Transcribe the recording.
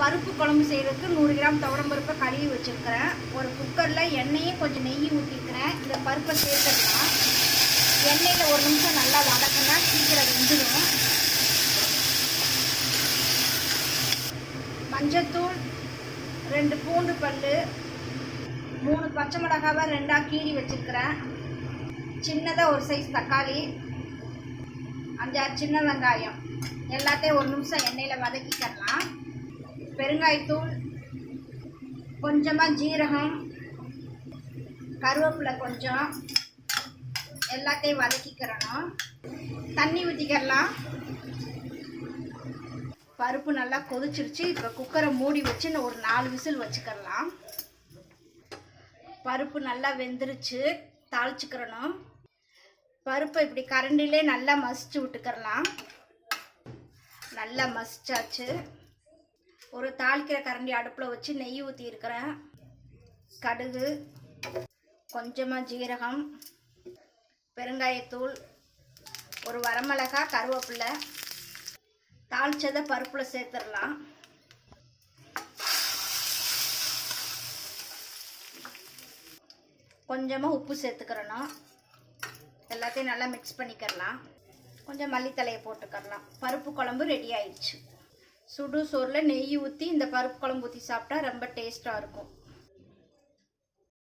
பருப்பு குழம்பு செய்கிறதுக்கு நூறு கிராம் துவரம் பருப்பை கழுவி வச்சுருக்கிறேன். ஒரு குக்கரில் எண்ணெயும் கொஞ்சம் நெய் ஊற்றிக்கிறேன் இந்த பருப்பை சேர்த்துக்கலாம். எண்ணெயில் ஒரு நிமிஷம் நல்லா வதக்குனா சீக்கிரம் வெந்துடும் மஞ்சத்தூள் ரெண்டு பூண்டு பல் மூணு பச்சை மிளகாவை ரெண்டாக கீறி வச்சுருக்கிறேன். சின்னதாக ஒரு சைஸ் தக்காளி அஞ்சாறு சின்ன வெங்காயம். எல்லாத்தையும் ஒரு நிமிஷம் எண்ணெயில் வதக்கிக்கலாம். பெருங்காயத்தூள் கொஞ்சமாக ஜீரகம் கருவேப்பிலை கொஞ்சம் எல்லாத்தையும் வதக்கிக்கிறணும். தண்ணி ஊற்றிக்கலாம் பருப்பு நல்லா கொதிச்சிருச்சு. இப்போ குக்கரை மூடி வச்சு ஒரு நாலு விசில் வச்சுக்கலாம். பருப்பு நல்லா வெந்துருச்சு. தாளிச்சுக்கிறணும். பருப்பை இப்படி கரண்டிலே நல்லா மசிச்சு விட்டுக்கிறலாம் நல்லா மசிச்சாச்சு. ஒரு தாளிக்கிற கரண்டி அடுப்பில் வச்சு நெய் ஊற்றியிருக்கிறேன் கடுகு கொஞ்சமாக ஜீரகம் பெருங்காயத்தூள் ஒரு வரமிளகா கருவேப்பிலை. தாளிச்சதை பருப்பில் சேர்த்துடலாம். கொஞ்சமாக உப்பு சேர்த்துக்கிறணும். எல்லாத்தையும் நல்லா மிக்ஸ் பண்ணிக்கிறலாம். கொஞ்சம் மல்லித்தலையை போட்டுக்கிறலாம். பருப்பு குழம்பு ரெடி ஆயிடுச்சு. சுடு சோறில் நெய் ஊற்றி இந்த பருப்பு குழம்பு ஊற்றி சாப்பிட்டா ரொம்ப டேஸ்ட்டாக இருக்கும்.